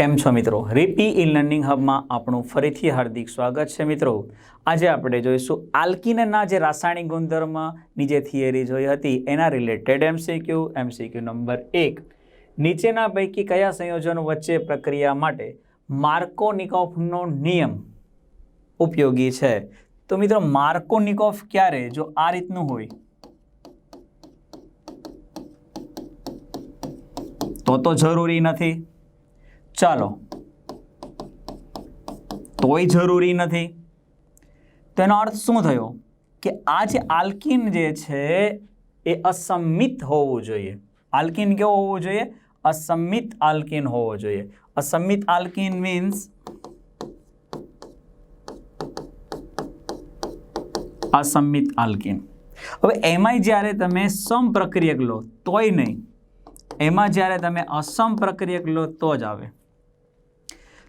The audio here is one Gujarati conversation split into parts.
કેમ છો મિત્રો? રીપી ઈ લર્નિંગ હબમાં આપણું ફરીથી હાર્દિક સ્વાગત છે મિત્રો. આજે આપણે જોઈશું આલ્કિનના જે રાસાયણિક ગુણધર્મની જે થિયરી જોઈ હતી, એના રિલેટેડ એમસીક્યુ એમસીક્યુ નંબર એક. નીચેના પૈકી કયા સંયોજનો વચ્ચે પ્રક્રિયા માટે માર્કોનિકોફનો નિયમ ઉપયોગી છે? તો મિત્રો, માર્કોનિકોફ ક્યારે? જો આ રીતનું હોય. તો તો જરૂરી નથી. ચાલો. તોય જરૂરી નથી. તેનો અર્થ શું થયો? કે આ જે આલ્કિન જે છે, એ અસમિત હોવું જોઈએ. આલ્કિન કેવો હોવો જોઈએ? અસમિત આલ્કિન હોવો જોઈએ. અસમિત આલ્કિન મીન્સ અસમિત આલ્કિન. હવે એમાંય જ્યારે તમે સમ પ્રક્રિયક લો, તોય નહીં. એમાં જ્યારે તમે અસમ પ્રક્રિયક લો, તો જ આવે.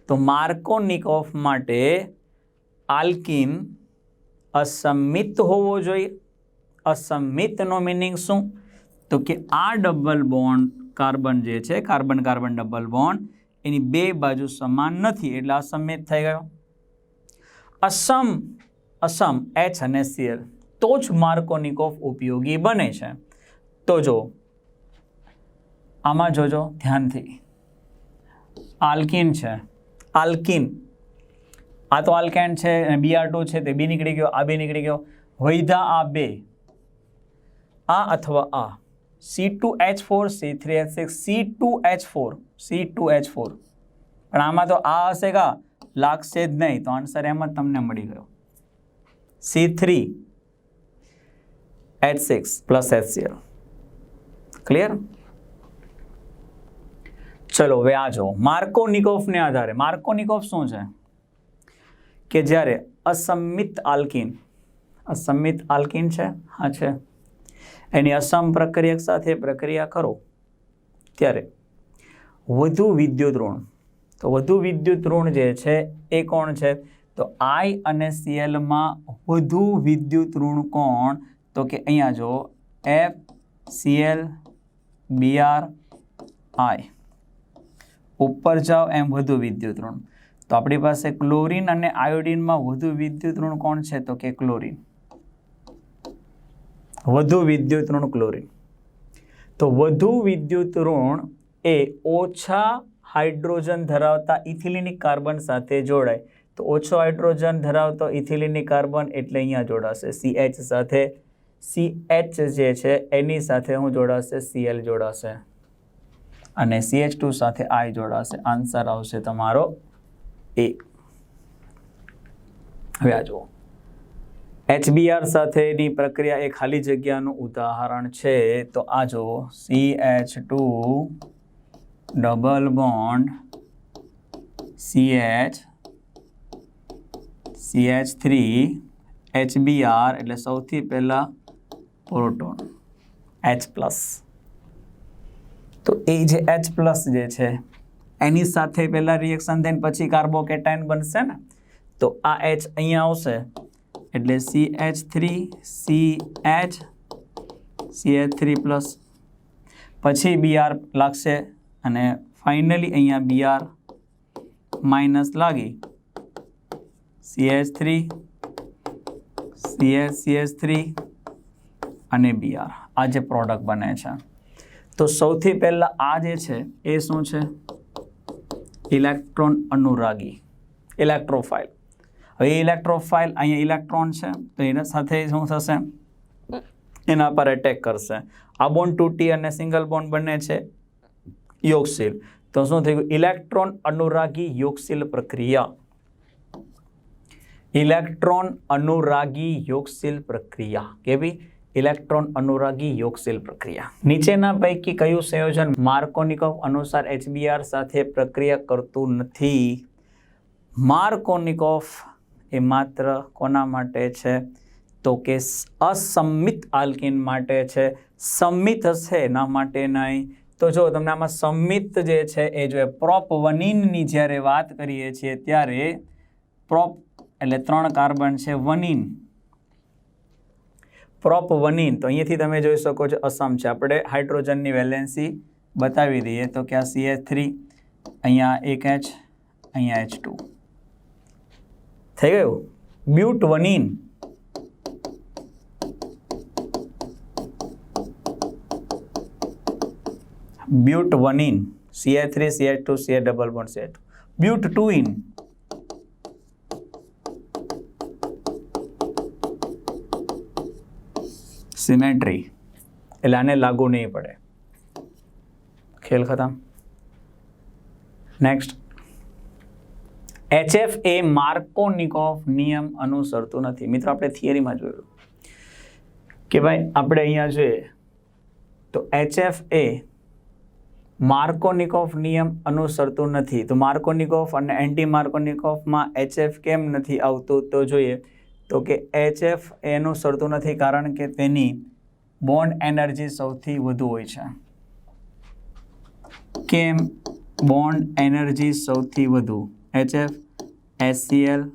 તો માર્કોનિકોફ માટે આલ્કિન અસમિત હોવો જોઈએ. અસમિતનો મિનિંગ શું? તો કે આ ડબલ બોન્ડ કાર્બન જે છે, કાર્બન કાર્બન ડબલ બોન્ડ એની બે બાજુ સમાન નથી, એટલે અસમિત થઈ ગયો. અસમ અસમ એચ અને સીએલ તો જ માર્કોનિકોફ ઉપયોગી બને છે. તો જો, આમાં જોજો, ધ્યાનથી. આલ્કિન છે. આલ્કિન. આ તો આલ્કેન છે અને બીઆર ટુ છે, તે બી નીકળી ગયો, આ બી નીકળી ગયો. વૈધા આ બે. આ અથવા આ. C two H four, C three H six, C two H four, C two H four. પણ આમાં તો આ હશે કા? લાગશે જ નહીં. તો આન્સર એમ જ તમને મળી ગયો. C three H six plus H zero. Clear? ચલો, હવે આ જો માર્કોનિકોફને આધારે. માર્કોનિકોફ શું છે? કે જ્યારે અસમિત આલ્કિન અસમિત આલ્કિન છે? હા, છે. એની અસમ પ્રક્રિયક સાથે પ્રક્રિયા કરો. ત્યારે વધુ વિદ્યુત ઋણ. તો વધુ વિદ્યુત ઋણ જે છે, એ કોણ છે? તો આઈ અને સીએલમાં વધુ વિદ્યુત ઋણ કોણ? તો કે અહીંયા જો એફ સીએલ બીઆર આઈ ઉપર જાઓ એમ વધુ વિદ્યુત ઋણ. તો આપણી પાસે ક્લોરિન અને આયોડિનમાં વધુ વિદ્યુત ઋણ કોણ છે? તો કે ક્લોરિન. વધુ વિદ્યુત ઋણ ક્લોરિન. તો વધુ વિદ્યુત ઋણ એ ઓછા હાઇડ્રોજન ધરાવતા ઇથિલિનિક કાર્બન સાથે જોડાય. તો ઓછો હાઇડ્રોજન ધરાવતો ઇથિલિનિક કાર્બન એટલે અહીંયા જોડાશે સીએચ સાથે. સીએચ જે છે, એની સાથે હું જોડાશે સીએલ જોડાશે. અને સીએચ ટુ સાથે આઈ જોડાશે. આન્સર આવશે તમારો એ હવે આ જુઓ. એચબીઆર સાથેની પ્રક્રિયા એ ખાલી જગ્યાનું ઉદાહરણ છે. તો આ જુઓ. C H two double bond C H C H three HBr એટલે સૌથી પહેલાં પ્રોટોન એચ પ્લસ તો એ જે એચ પ્લસ જે છે, એની સાથે પહેલાં રિએક્શન થઈને પછી કાર્બોકેટાઇન બનશે ને? તો આ એચ અહીંયા આવશે. એટલે C H three C H C H three plus પછી બીઆર લાગશે અને ફાઇનલી અહીંયા બીઆર માઇનસ લાગી. C H three C H C H three અને બીઆર આ જે પ્રોડક્ટ બને છે. તો સૌથી પહેલાં આ જે છે, એ શું છે? ઇલેક્ટ્રોન અનુરાગી, ઇલેક્ટ્રોફાઇલ. હવે ઇલેક્ટ્રોફાઇલ અહીંયા ઇલેક્ટ્રોન છે, તો એના સાથે શું થશે? એના પર એટેક કરશે. આ બોન્ડ તૂટી અને સિંગલ બોન્ડ બને છે, યોગશીલ. તો શું થઈ ગયું? ઇલેક્ટ્રોન અનુરાગી યોગશીલ પ્રક્રિયા. ઇલેક્ટ્રોન અનુરાગી યોગશીલ પ્રક્રિયા. કેવી ઇલેક્ટ્રોન અનુરાગી યોગશીલ પ્રક્રિયા. નીચેના પૈકી કયું સંયોજન માર્કોનિકોફ અનુસાર એચબીઆર સાથે પ્રક્રિયા કરતું નથી? માર્કોનિકોફ એ માત્ર કોના માટે છે? તો કે અસંમિત આલ્કિન માટે છે. સંમિત હશે એના માટે નહીં. તો જો તમને આમાં સંમિત જે છે એ જો પ્રોપ વનીનની જ્યારે વાત કરીએ છીએ ત્યારે પ્રોપ એટલે ત્રણ કાર્બન છે, વનીન. પ્રોપ વનીન. તો અહીંયાથી તમે જોઈ શકો છો અસમ છે. આપણે હાઇડ્રોજનની વેલેન્સી બતાવી દઈએ. તો કે આ સી એચ થ્રી, અહીંયા એક એચ અહીંયા એચ ટુ થઈ ગયું? But one ene. But one ene. CH three CH two CH double bond CH two. But two ene. Symmetry એટલે આને લાગુ નહીં પડે. ખેલ ખતમ. નેક્સ્ટ એચએફ એ માર્કોનિકોફ નિયમ અનુસરતું નથી. મિત્રો, આપણે થિયરીમાં જોયું કે ભાઈ, આપણે અહીંયા જોઈએ તો એચએફ એ માર્કોનિકોફ નિયમ અનુસરતું નથી. તો માર્કોનિકોફ અને એન્ટી માર્કોનિકોફમાં એચએફ કેમ નથી આવતું તો જોઈએ. તો કે એચએફ એનું સરતું નથી કારણ કે તેની બોન્ડ એનર્જી સૌથી વધુ હોય છે. કેમ? બોન્ડ એનર્જી સૌથી વધુ. એચએફ એચસીએલ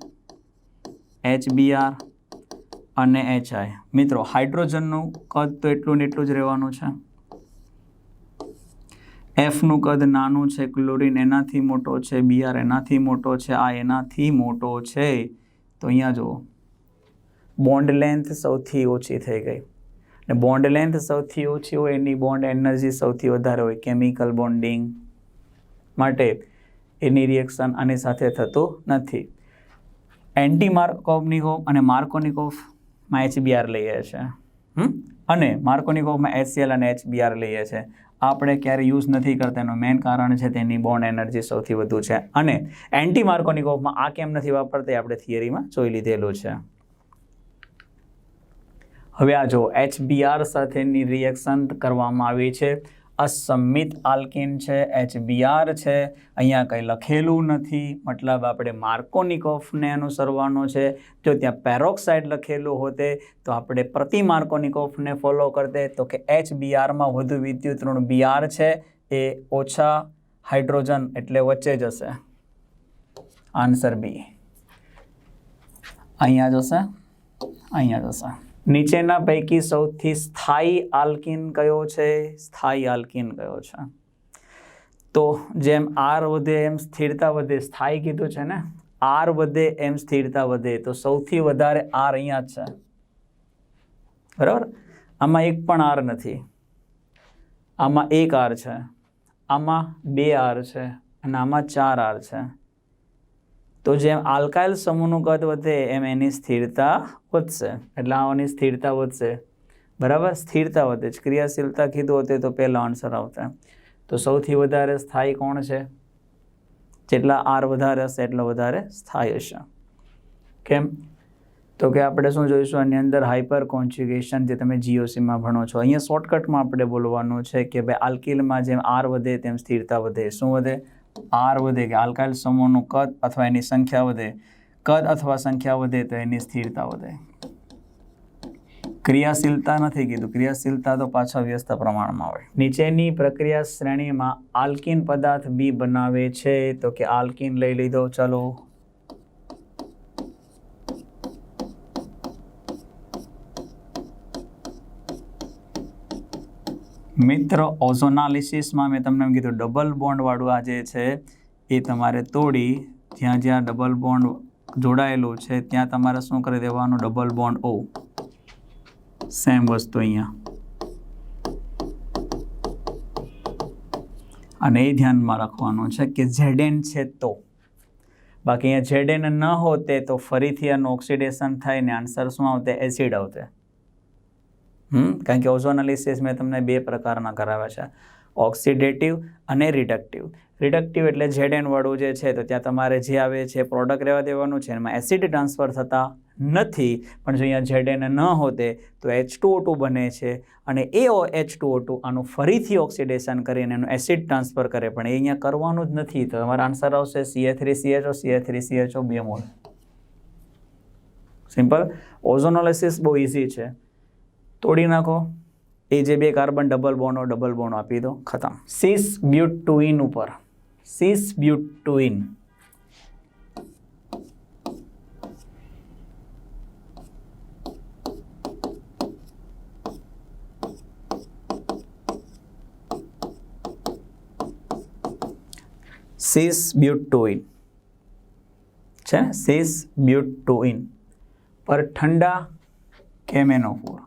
એચબીઆર અને એચઆઈ મિત્રો, હાઇડ્રોજનનું કદ તો એટલું ને એટલું જ રહેવાનું છે. એફનું કદ નાનું છે, ક્લોરિન એનાથી મોટો છે બીઆર એનાથી મોટો છે આ એનાથી મોટો છે. તો અહીંયા જુઓ. બોન્ડ લેન્થ સૌથી ઓછી થઈ ગઈ. અને બોન્ડ લેન્થ સૌથી ઓછી હોય એની બોન્ડ એનર્જી સૌથી વધારે હોય, કેમિકલ બોન્ડિંગ માટે એની રિએક્શન આની સાથે થતું નથી. એન્ટી માર્કોનિકોફ અને માર્કોનિકોફમાં એચબીઆર લઈએ છીએ? અને માર્કોનિકોફમાં એચસીએલ અને એચબીઆર લઈએ છીએ આપણે ક્યારે યુઝ નથી કરતા, એનું મેઇન કારણ છે તેની બોન્ડ એનર્જી સૌથી વધુ છે. અને એન્ટી માર્કોનિકોફમાં આ કેમ નથી વાપરતા આપણે થિયરીમાં જોઈ લીધેલું છે. હવે આ જો એચબીઆર સાથેની રિએક્શન કરવામાં આવી છે. અસમિત આલ્કિન છે એચબીઆર છે. અહીંયા કંઈ લખેલું નથી. મતલબ આપણે માર્કોનિકોફને અનુસરવાનો છે. જો ત્યાં પેરોક્સાઇડ લખેલું હોતે, તો આપણે પ્રતિ માર્કોનિકોફને ફોલો કરતે. તો કે એચબીઆરમાં વધુ વિદ્યુત ઋણ બીઆર છે, એ ઓછા હાઇડ્રોજન એટલે વચ્ચે જશે. આન્સર બી અહીંયા જશે. અહીંયા જશે. નીચેના પૈકી સૌથી સ્થાયી આલ્કિન કયો છે? સ્થાયી આલ્કિન કયો છે? તો જેમ આર વધે એમ સ્થિરતા વધે, સ્થાયી કીધું છે ને? આર વધે એમ સ્થિરતા વધે, તો સૌથી વધારે આર અહીંયા છે. બરાબર? આમાં એક પણ આર નથી. આમાં એક આર છે. આમાં બે આર છે અને આમાં ચાર આર છે. તો જેમ આલ્કાઇલ સમૂહનું કદ વધે, એમ એની સ્થિરતા વધશે. એટલે આની સ્થિરતા વધશે. બરાબર? સ્થિરતા વધે છે. ક્રિયાશીલતા કીધું હોતે તો પહેલો આન્સર આવતા તો સૌથી વધારે સ્થાયી કોણ છે? જેટલા આર વધારે હશે, એટલો વધારે સ્થાયી હશે. કેમ? તો કે આપણે શું જોઈશું? આની અંદર હાઇપર કોન્જ્યુગેશન જે તમે જીઓસીમાં ભણો છો. અહીંયા શોર્ટકટમાં આપણે બોલવાનું છે કે ભાઈ આલ્કિલમાં જેમ આર વધે, તેમ સ્થિરતા વધે. શું વધે? આર વધે કે આલ્કાઇલ સમૂહનું કદ અથવા એની સંખ્યા વધે. કદ અથવા સંખ્યા વધે તો એની સ્થિરતા વધે. ક્રિયાશીલતા નથી કીધું. ક્રિયાશીલતા તો પાછા વ્યસ્ત પ્રમાણમાં હોય. નીચેની પ્રક્રિયા શ્રેણીમાં આલ્કિન પદાર્થ બી બનાવે છે. તો કે આલ્કિન લઈ લીધો. ચલો. મિત્ર ઓઝોનાલિસિસમાં મેં તમને એમ કીધું ડબલ બોન્ડવાળું આ જે છે, એ તમારે તોડી જ્યાં જ્યાં ડબલ બોન્ડ જોડાયેલું છે, ત્યાં તમારે શું કરી દેવાનું? ડબલ બોન્ડ ઓ. સેમ વસ્તુ અહીંયા. અને એ ધ્યાનમાં રાખવાનું છે કે ઝેડેન છે તો. બાકી અહીંયા ઝેડેન ન હોતે તો ફરીથી આનું ઓક્સિડેશન થાય ને આન્સર શું આવતે એસિડ આવતે. કારણ કે ઓઝોનાલિસિસ મેં તમને બે પ્રકારના કરાવ્યા છે. ઓક્સિડેટિવ અને રિડક્ટિવ. રિડક્ટિવ એટલે ઝેડએન વાળું જે છે તો ત્યાં તમારે જે આવે છે પ્રોડક્ટ રહેવા દેવાનું છે. એમાં એસિડ ટ્રાન્સફર થતા નથી. પણ જો અહીંયા ઝેડએન ન હોતે તો એચ ટુ ટુ બને છે. અને એ એચ ટુ ટુ આનું ફરીથી ઓક્સિડેશન કરીને એનું એસિડ ટ્રાન્સફર કરે. પણ એ અહીંયા કરવાનું જ નથી. તો તમારો આન્સર આવશે C H three C H O C H three C H O બે મોલ સિમ્પલ ઓઝોનોલિસિસ બહુ ઇઝી છે. તોડી નાખો એ જે બે કાર્બન ડબલ બોનો ડબલ બોનો આપી દો ખતમ સિસ બ્યુટ ટુ ઇન ઉપર સિસ બ્યુટ ટુ ઇન સિસ બ્યુટોઇન છે ને સિસ બ્યુટોઇન પર ઠંડા કેમેનોફોર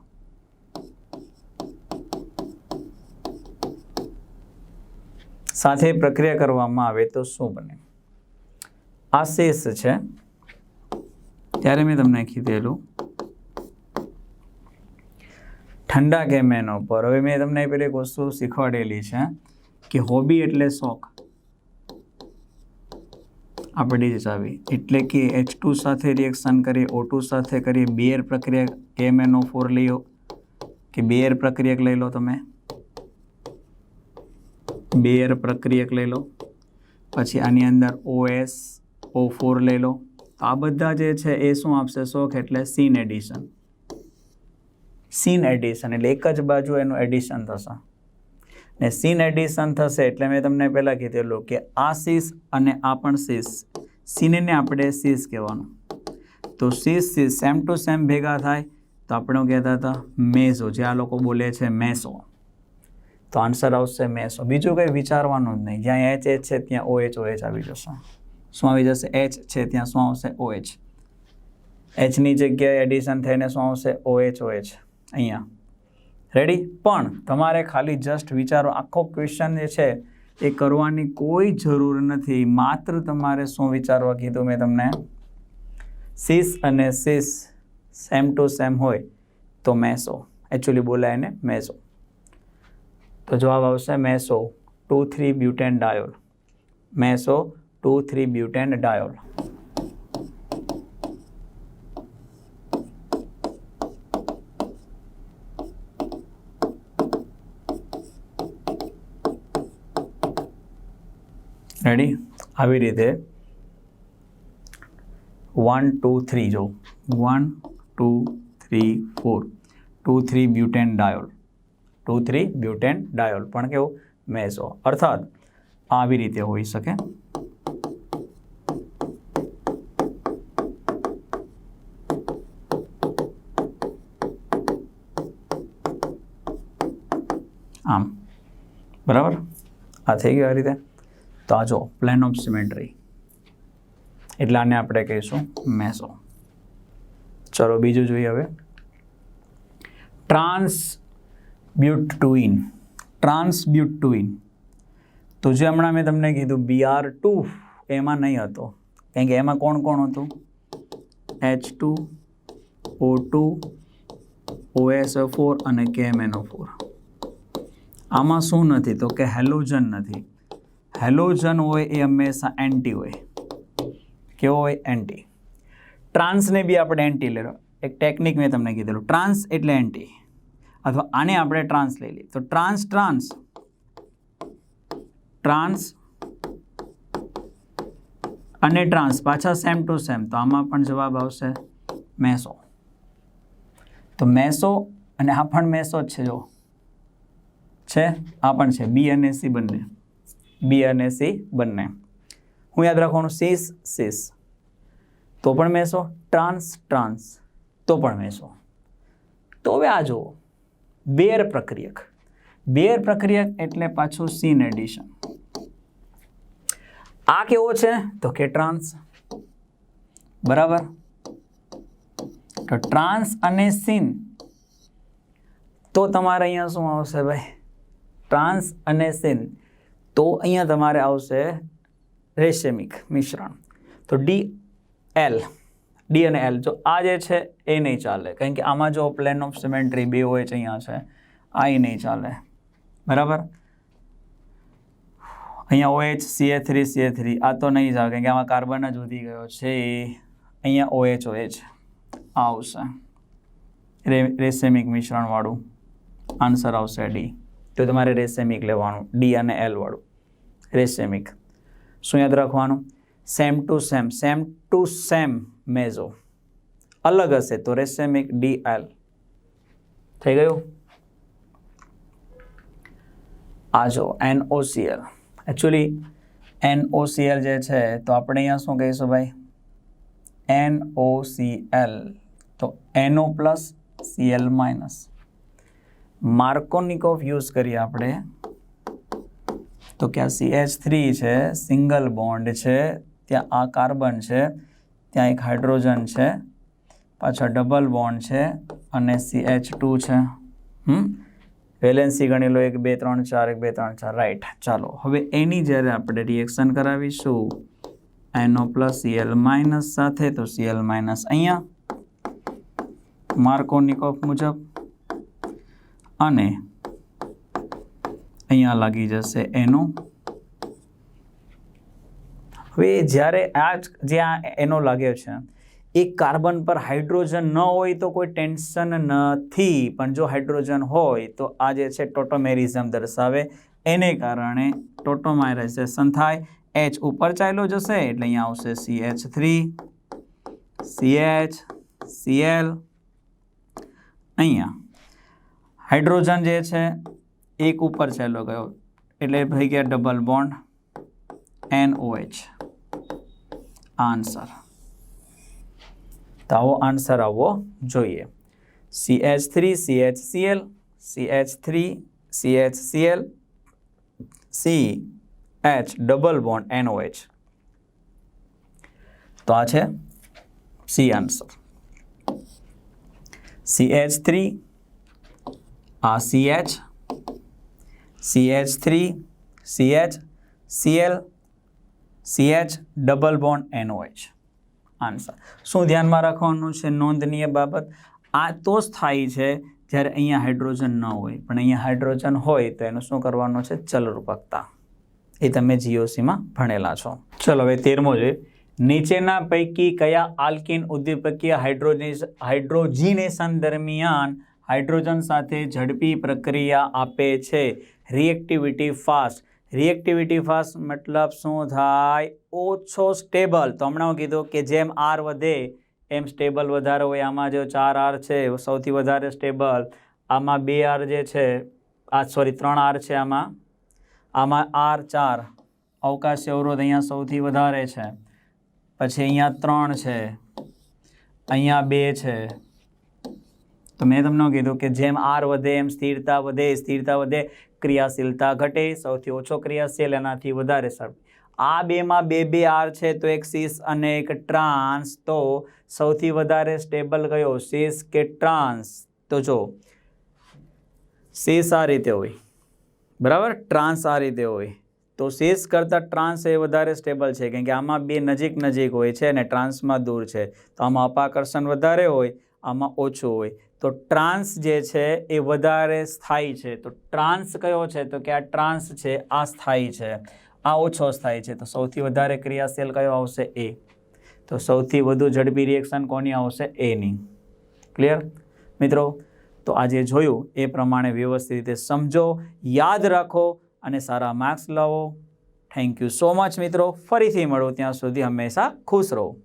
સાથે પ્રક્રિયા કરવામાં આવે તો શું બને? આ શેષ છે. ત્યારે મેં તમને કીધેલું. ઠંડા કેમેનો પર. હવે મેં તમને પેલી એક વસ્તુ શીખવાડેલી છે કે હોબી એટલે શોખ. આપણી જ ચાવી એટલે કે એચ ટુ સાથે રિએક્શન કરીએ ઓ ટુ સાથે કરીએ બેર પ્રક્રિયા કેમેનો ફોર લઈ કે બેર પ્રક્રિયક લઈ લો તમે. બેર પ્રક્રિયક લઈ લો. પછી આની અંદર ઓએસ ઓ ફોર લઈ લો. તો આ બધા જે છે એ શું આપશે? શોખ એટલે સીન એડિશન સીન એડિશન એટલે એક જ બાજુ એનું એડિશન થશે. ને સીન એડિશન થશે એટલે મેં તમને પહેલાં કીધેલું કે આ સીસ અને આ પણ સીસ સીનને આપણે સીસ કહેવાનું. તો cis cis same to same ભેગા થાય. તો આપણે કહેતા હતા? મેસો. જે આ લોકો બોલે છે, મેસો. તો આન્સર આવશે મેસો. બીજું કંઈ વિચારવાનું જ નહીં. જ્યાં એચ એચ છે, ત્યાં ઓ એચ ઓ એચ આવી જશે. શું આવી જશે? એચ છે, ત્યાં શું આવશે? ઓ એચ એચની જગ્યાએ એડિશન થઈને શું આવશે? ઓ એચ ઓ એચ અહીંયા. રેડી પણ તમારે ખાલી જસ્ટ વિચારો. આખો ક્વેશ્ચન જે છે, એ કરવાની કોઈ જરૂર નથી. માત્ર તમારે શું વિચારવા કીધું મેં તમને? સીસ અને સીસ સેમ ટુ સેમ હોય તો મેસો. એકચ્યુઅલી બોલાય એને મેસો. તો જવાબ આવશે meso two three butane diol meso two three butane diol ready આવી રીતે વન ટુ થ્રી જો one two three four two three butane diol two three butane diol. પણ કેવું? મેસો. અર્થાત, આવી રીતે હોઈ શકે. આમ. બરાબર? આ થઈ ગયું આ રીતે? તો આ જો પ્લેન ઓફ સિમેટ્રી એટલે આને આપણે કહીશું મેસો. ચલો બીજું જોઈએ હવે. ટ્રાન્સ બ્યુટુઇન ટ્રાન્સબ્યુટુઇન તો જે હમણાં મેં તમને કીધું બીઆર ટુ એમાં નહીં હતો. કારણ કે એમાં કોણ કોણ હતું? H two O two OsO four અને કેએમએનઓ ફોર આમાં શું નથી? તો કે હેલોજન નથી. હેલોજન હોય એ હંમેશા એન્ટી હોય. કેવો હોય? એન્ટી ટ્રાન્સને બી આપણે એન્ટી લેલો એક ટેકનિક મેં તમને કીધેલું. ટ્રાન્સ એટલે એન્ટી અથવા આને આપણે ટ્રાન્સ લઈ લઈએ. તો ટ્રાન્સ ટ્રાન્સ ટ્રાન્સ અને ટ્રાન્સ પાછા સેમ ટુ સેમ તો આમાં પણ જવાબ આવશે મેસો. તો મેસો અને આ પણ મેસો જ છે જો છે? આ પણ છે. બી અને સી બંને. બી અને સી બંને. હું યાદ રાખવાનું સીસ સીસ તો પણ મેસો. ટ્રાન્સ ટ્રાન્સ તો પણ મેસો. તો હવે આ જુઓ. બેર પ્રક્રિયક. બેર પ્રક્રિયક એટલે પાછું સીન એડિશન આ કેવો છે? તો કે ટ્રાન્સ બરાબર? તો ટ્રાન્સ અને સીન તો તમારે અહીંયા શું આવશે ભાઈ? ટ્રાન્સ અને સીન તો અહીંયા તમારે આવશે રેશેમિક મિશ્રણ. તો ડી એલ ડી અને એલ જો આ જે છે, એ નહીં ચાલે. કારણ કે આમાં જો પ્લેન ઓફ સિમેન્ટ્રી બે હોય છે અહીંયા છે, આ એ નહીં ચાલે. બરાબર? અહીંયા OH CA three CA three આ તો નહીં ચાલે, કારણ કે આમાં કાર્બન જ વધી ગયો છે. અહીંયા ઓએચ ઓએચ આ આવશે. રેસેમિક મિશ્રણવાળું. આન્સર આવશે ડી તો તમારે રેસેમિક લેવાનું ડી અને એલ વાળું. રેસેમિક. શું યાદ રાખવાનું? Same to same same to same meso અલગ હશે તો રેસેમિક ડી એલ થઈ ગયું? આ જો એનઓસીએલ એકચ્યુઅલી એનઓસીએલ જે છે, તો આપણે અહીંયા શું કહીશું ભાઈ? એનઓસીએલ તો NO plus Cl minus. Markovnikov use કરીએ આપણે. તો કે આ સી એચ થ્રી છે, સિંગલ બોન્ડ છે ત્યાં આ કાર્બન છે, ત્યાં એક હાઇડ્રોજન છે, પાછળ ડબલ બોન્ડ છે અને સી એચ ટુ છે. હમ? વેલેન્સી ગણી લો એક, બે, ત્રણ, ચાર, એક, બે, ત્રણ, ચાર. રાઈટ ચાલો, હવે એની જ્યારે આપણે રિએક્શન કરાવીશું એનો પ્લસ સીએલ માઇનસ સાથે, તો સીએલ માઇનસ અહીંયા. માર્કોનિકોફ મુજબ. અને અહીંયા લાગી જશે એનો હવે જ્યારે આ જ આ એનો લાગ્યો છે, એ કાર્બન પર હાઇડ્રોજન ન હોય તો કોઈ ટેન્શન નથી, પણ જો હાઇડ્રોજન હોય તો આ જે છે ટોટોમેરિઝમ દર્શાવે, એને કારણે ટોટોમાઇરાઇઝેશન થાય. એચ ઉપર ચાલ્યો જશે એટલે અહીંયા આવશે C H three C H Cl અહીંયા હાઇડ્રોજન જે છે, એક ઉપર ચાલ્યો ગયો, એટલે થઈ ગયા double bond N O H answer તો આવો આન્સર આવવો જોઈએ C H three C H Cl C H three C H Cl C H double bond NO H તો આ છે C answer C H three આ C H C H three C H Cl C H double bond NOH answer શું ધ્યાનમાં રાખવાનું છે? નોંધનીય બાબત. આ તો જ થાય છે જ્યારે અહીંયા હાઇડ્રોજન ન હોય. પણ અહીંયા હાઇડ્રોજન હોય તો એનું શું કરવાનું છે? ચલરૂપકતા. એ તમે જીઓસીમાં ભણેલા છો. ચલો હવે તેરમો જોઈએ. નીચેના પૈકી કયા આલ્કિન ઉદ્દીપકીય હાઇડ્રોજિસ હાઇડ્રોજીનેશન દરમિયાન હાઇડ્રોજન સાથે ઝડપી પ્રક્રિયા આપે છે? રિએક્ટિવિટી ફાસ્ટ રિએક્ટિવિટી ફાસ્ટ મતલબ શું થાય? ઓછો સ્ટેબલ તો હમણાં કીધું કે જેમ આર વધે, એમ સ્ટેબલ વધારે હોય. આમાં જો ચાર આર છે, સૌથી વધારે સ્ટેબલ આમાં બે આર જે છે, આ સોરી ત્રણ આર છે આમાં. આમાં આર ચાર. અવકાશી અવરોધ અહીંયા સૌથી વધારે છે. પછી અહીંયા ત્રણ છે. અહીંયા બે છે. તો મેં તમને કીધું કે જેમ આર વધે, એમ સ્થિરતા વધે સ્થિરતા વધે ક્રિયાશીલતા ઘટે, સૌથી ઓછો ક્રિયાશીલ એનાથી વધારે સર આ બેમાં બે બે આર છે, તો એક સીસ અને એક ટ્રાન્સ, તો સૌથી વધારે સ્ટેબલ કયો? સીસ કે ટ્રાન્સ? તો જો સીસ આ રીતે હોય. બરાબર? ટ્રાન્સ આ રીતે હોય. તો સીસ કરતાં ટ્રાન્સ એ વધારે સ્ટેબલ છે, કેમ કે આમાં બે નજીક નજીક હોય છે અને ટ્રાન્સમાં દૂર છે. તો આમાં અપાકર્ષણ વધારે હોય આમાં ઓછું હોય. તો ટ્રાન્સ જે છે એ વધારે સ્થાયી છે. તો ટ્રાન્સ કયો છે? તો કે આ ટ્રાન્સ છે, આ સ્થાયી છે. આ ઓછો સ્થાયી છે. તો સૌથી વધારે ક્રિયાશીલ કયો આવશે? એ. તો સૌથી વધુ ઝડપી રિએક્શન કોની આવશે? એની ક્લિયર મિત્રો, તો આજે જોયું. એ પ્રમાણે વ્યવસ્થિત રીતે સમજો, યાદ રાખો અને સારા માર્ક્સ લાવો. થેન્ક યુ સો મચ મિત્રો. ફરીથી મળો ત્યાં સુધી. હંમેશા ખુશ રહો.